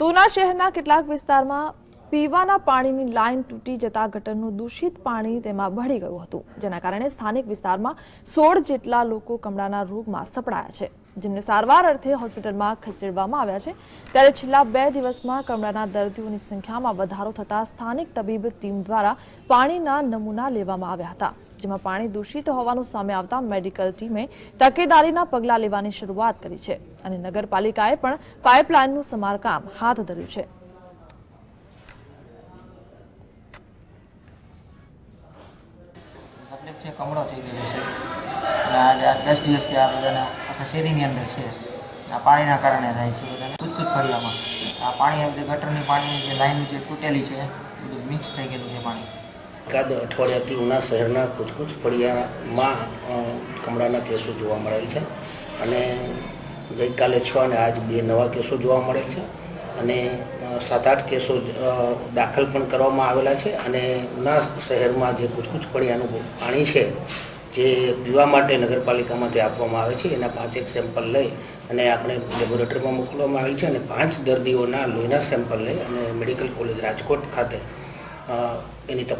તો ઉના શહેરના કેટલાક વિસ્તારમાં પીવાના પાણીની લાઇન તૂટી જતા ગટરનું દૂષિત પાણી તેમાં ભળી ગયું હતું, જેના કારણે સ્થાનિક વિસ્તારમાં સોળ જેટલા લોકો કમળાના રોગમાં સપડાયા છે. જેમને સારવાર અર્થે હોસ્પિટલમાં ખસેડવામાં આવ્યા છે. ત્યારે છેલ્લા બે દિવસમાં કમળાના દર્દીઓની સંખ્યામાં વધારો થતાં સ્થાનિક તબીબ ટીમ દ્વારા પાણીના નમૂના લેવામાં આવ્યા હતા. જેમાં પાણી દૂષિત હોવાનું સામે આવતા મેડિકલ ટીમે તકેદારીના પગલાં લેવાની શરૂઆત કરી છે અને નગરપાલિકાએ પણ પાઇપલાઇનનું સમારકામ હાથ ધર્યું છે. પાણી, આ બધી ગટરની પાણીની જે લાઈન જે તૂટેલી છે બધું મિક્સ થઈ ગયેલું છે પાણી. એકાદ અઠવાડિયાથી ઉના શહેરના કુછકુછ ફળિયામાં કમળાના કેસો જોવા મળેલ છે અને ગઈકાલે છ અને આજ બે નવા કેસો જોવા મળેલ છે અને સાત આઠ કેસો દાખલ પણ કરવામાં આવેલા છે અને ઉના શહેરમાં જે કુછ ફળિયાનું પાણી છે જે પીવા માટે નગરપાલિકામાંથી આપવામાં આવે છે, એના પાંચ એક સેમ્પલ લઈ અને આપણે લેબોરેટરીમાં મોકલવામાં આવેલ છે અને પાંચ દર્દીઓના લોહીના સેમ્પલ લઈ અને મેડિકલ કોલેજ રાજકોટ ખાતે એની તપાસ